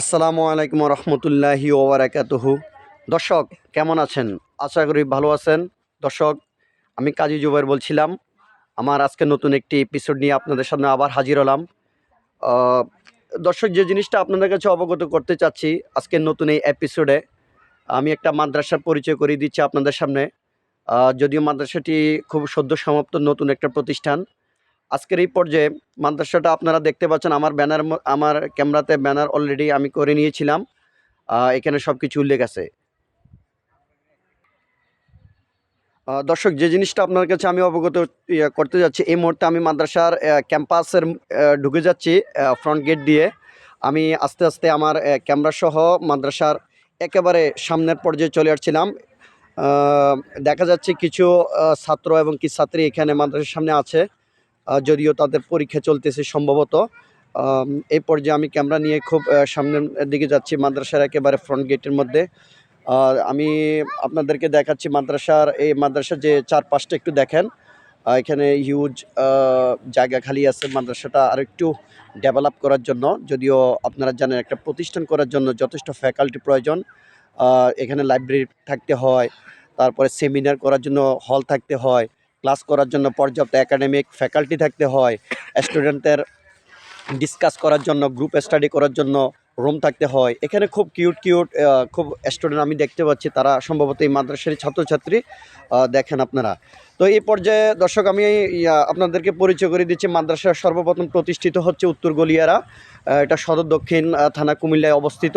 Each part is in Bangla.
আসসালামু আলাইকুম রহমতুল্লাহি ওবরাকাতুহু দর্শক, কেমন আছেন? আশা করি ভালো আছেন। দর্শক, আমি কাজী জুবাইর বলছিলাম, আমার আজকে নতুন একটি এপিসোড নিয়ে আপনাদের সামনে আবার হাজির হলাম। দর্শক, যে জিনিসটা আপনাদের কাছে অবগত করতে চাচ্ছি আজকের নতুন এই এপিসোডে আমি একটা মাদ্রাসার পরিচয় করিয়ে দিচ্ছি আপনাদের সামনে। যদিও মাদ্রাসাটি খুব সদ্য সমাপ্ত নতুন একটা প্রতিষ্ঠান আজকের এই পর্যায়ে মাদ্রাসাটা আপনারা দেখতে পাচ্ছেন আমার ব্যানার আমার ক্যামেরাতে ব্যানার অলরেডি আমি করে নিয়েছিলাম। এখানে সব কিছু উল্লেখ আছে। দর্শক যে জিনিসটা আপনার কাছে আমি অবগত করতে যাচ্ছি এই মুহূর্তে আমি মাদ্রাসার ক্যাম্পাসের ঢুকে যাচ্ছি ফ্রন্ট গেট দিয়ে। আমি আস্তে আস্তে আমার আহ, ক্যামেরা সহ মাদ্রাসার একেবারে সামনের পর্যায়ে চলে আসছিলাম। দেখা যাচ্ছে কিছু ছাত্র এবং কি ছাত্রী এখানে মাদ্রাসার সামনে আছে। যদিও তাদের পরীক্ষা চলতেছে সম্ভবত। এই পর্যায়ে আমি ক্যামেরা নিয়ে খুব সামনের দিকে যাচ্ছি মাদ্রাসার একেবারে ফ্রন্ট গেটের মধ্যে। আর আমি আপনাদেরকে দেখাচ্ছি মাদ্রাসার, এই মাদ্রাসার যে চারপাশটা একটু দেখেন। এখানে হিউজ জায়গা খালি আছে মাদ্রাসাটা আর একটু ডেভেলপ করার জন্য। যদিও আপনারা জানেন একটা প্রতিষ্ঠান করার জন্য যথেষ্ট ফ্যাকাল্টি প্রয়োজন। এখানে লাইব্রেরি থাকতে হয়, তারপরে সেমিনার করার জন্য হল থাকতে হয়। ক্লাস করার জন্য পর্যাপ্ত একাডেমিক ফ্যাকাল্টি থাকতে হয়। স্টুডেন্টদের ডিসকাস করার জন্য গ্রুপ স্টাডি করার জন্য রুম থাকতে হয়। এখানে খুব কিউট কিউট খুব স্টুডেন্ট আমি দেখতে পাচ্ছি। তারা সম্ভবত এই মাদ্রাসার ছাত্রছাত্রী। দেখেন আপনারা। তো এই পর্যায়ে, দর্শক, আমি আপনাদেরকে পরিচয় করে দিচ্ছি মাদ্রাসা সর্বপ্রথম প্রতিষ্ঠিত হচ্ছে উত্তর গলিয়ারা এটা সদর দক্ষিণ থানা কুমিল্লায় অবস্থিত,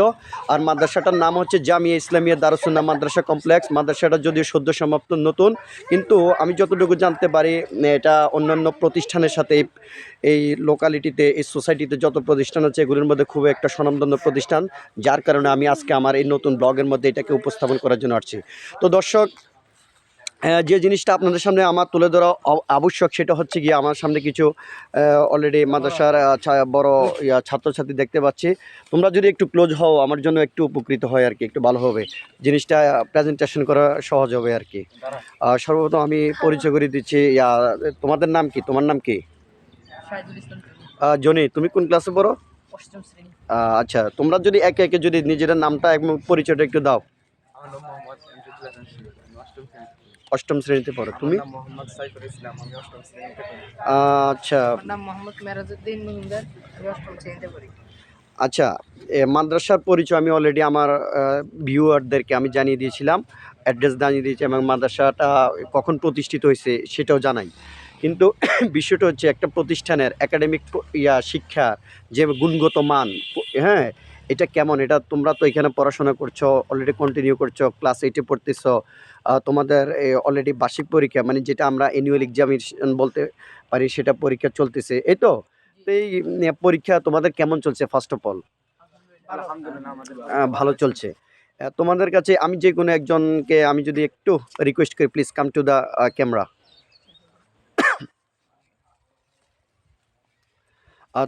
আর মাদ্রাসাটার নাম হচ্ছে জামিয়া ইসলামিয়া দারুসুন্না মাদ্রাসা কমপ্লেক্স, মাদ্রাসাটা যদিও সদ্য সমাপ্ত নতুন, কিন্তু আমি যতটুকু জানতে পারি এটা অন্যান্য প্রতিষ্ঠানের সাথে এই- লোকালিটিতে এই সোসাইটিতে যত প্রতিষ্ঠান আছে, এগুলির মধ্যে খুব একটা স্বনামধন্য প্রতিষ্ঠান, যার কারণে আমি আজকে আমার এই নতুন ব্লগের মধ্যে এটাকে উপস্থাপন করার জন্য আসছি। তো দর্শক যে জিনিসটা আপনাদের সামনে আমার তুলে ধরা আব- আবশ্যক সেটা হচ্ছে গিয়ে আমার সামনে কিছু অলরেডি মাদ্রাসার বড় ইয়া, ছাত্রছাত্রী দেখতে পাচ্ছি। তোমরা যদি একটু ক্লোজ হও আমার জন্য একটু উপকৃত হয় আর কি একটু ভালো হবে। জিনিসটা প্রেজেন্টেশন করা সহজ হবে আর কি। সর্বপ্রথম আমি পরিচয় করে দিচ্ছি ইয়া, তোমাদের নাম কি? তোমার নাম কি? জনি। তুমি কোন ক্লাসে পড়ো? আচ্ছা তোমরা যদি একে একে যদি নিজেদের নামটা এবং পরিচয়টা একটু দাও আমার নাম মোহাম্মদ এমজুদুল্লাহ জামশেদ আমি অষ্টম শ্রেণীতে পড়ি। অষ্টম শ্রেণীতে পড়ো তুমি মোহাম্মদ সাইফুল ইসলাম আমি অষ্টম শ্রেণীতে পড়ি। আচ্ছা নাম মোহাম্মদ মেরাজউদ্দিন মহিন্দার আমি অষ্টম শ্রেণীতে পড়ি আচ্ছা এ মাদ্রাসার পরিচয় আমি অলরেডি আমার ভিউয়ারদেরকে আমি জানিয়ে দিয়েছিলাম অ্যাড্রেস জানিয়ে দিয়েছি এবং মাদ্রাসাটা কখন প্রতিষ্ঠিত হয়েছে সেটাও জানাই কিন্তু বিষয়টা হচ্ছে একটা প্রতিষ্ঠানের একাডেমিক ইয়া শিক্ষা যে গুণগত মান হ্যাঁ এটা কেমন? এটা তোমরা তো এখানে পড়াশোনা করছ অলরেডি কন্টিনিউ করছ ক্লাস এইটে পড়তেছো তোমাদের অলরেডি বার্ষিক পরীক্ষা মানে যেটা আমরা অ্যানুয়াল এক্সামিনেশন বলতে পারি সেটা পরীক্ষা চলতেছে এই তো? এই পরীক্ষা তোমাদের কেমন চলছে ফার্স্ট অফ অল ভালো। চলছে। তোমাদের কাছে আমি যে কোনো একজনকে আমি যদি একটু রিকোয়েস্ট করি please come to the camera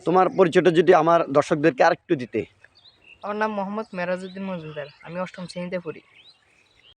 তোমার পরিচয়টা যদি আমার দর্শকদেরকে আরেকটু দিতে। আমার নাম মোহাম্মদ মেরাজউদ্দিন মজুমদার। আমি অষ্টম শ্রেণীতে পড়ি।